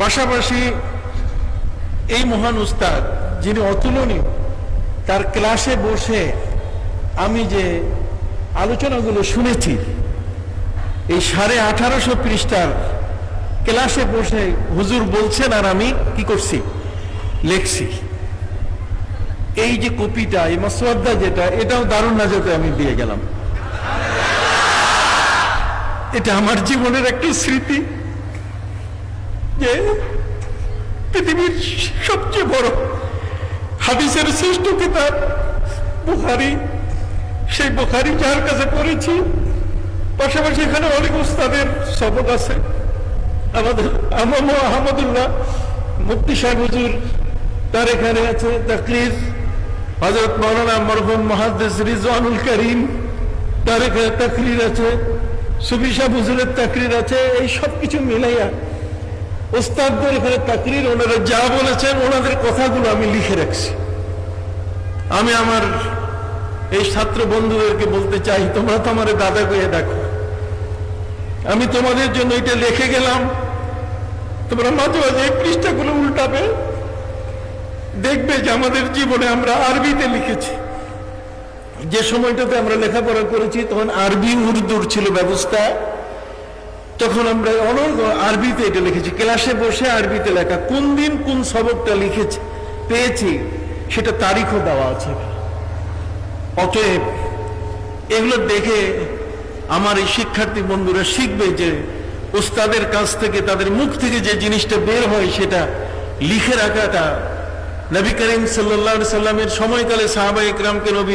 পাশাপাশি এই মহান উস্তাদ যিনি অতুলনীয়, তার ক্লাসে বসে আমি যে আলোচনাগুলো শুনেছি, এই সাড়ে আঠারোশো পৃষ্ঠার ক্লাসে বসে হুজুর বলছেন, আর আমি কি করছি? লেখছি। এই যে কপিটা, এই মাসওয়াদ্দা যেটা, এটাও দারুণ নাজাতে আমি দিয়ে গেলাম। এটা আমার জীবনের একটা স্মৃতি। যে পৃথিবীর সবচেয়ে বড় হাদিসের শ্রেষ্ঠ কিতাব বুখারি, সেই বুখারি যার কাছে পড়েছি, পাশাপাশি এখানে অনেক উস্তাদের সবক আছে। আমাদের আমামো আহমদুল্লাহ, মুফতি সাহেব হুজুর, তার এখানে আছে হজরত মৌলানা মরহুম রিজওয়ানুল করিম, তার এখানে তাকরির আছে সাহেব হুজুরের তাকরির আছে, এই সব কিছু মিলাইয়া ওস্তাদদের এখানে তাকরির ওনারা যা বলেছেন, ওনাদের কথাগুলো আমি লিখে রাখছি। আমি আমার এই ছাত্র বন্ধুদেরকে বলতে চাই, তোমরা তো আমার দাদা গিয়ে দেখো। আমি তোমাদের জন্য এটা লিখে গেলাম। তোমরা মাঝে মাঝে এই পৃষ্ঠাগুলো উল্টাবে। দেখবে যে আমাদের জীবনে আমরা আরবিতে লিখেছি। যে সময়টাতে আমরা লেখাপড়া করেছি, তখন আরবি উর্দুর ছিল ব্যবস্থা। তখন আমরা অনেক আরবিতে এটা লিখেছি, ক্লাসে বসে আরবিতে লেখা, কোন দিন কোন সবকটা লিখেছি, পেয়েছি, সেটা তারিখও দেওয়া আছে। অতএব এগুলো দেখে আমার এই শিক্ষার্থী বন্ধুরা শিখবে যে ওস্তাদের কাছ থেকে, তাদের মুখ থেকে যে জিনিসটা বের হয়, সেটা লিখে রাখাটা নবী করিম আলাইহি সাল্লামের সময়কালে সাহাবা ইকরামকে নবী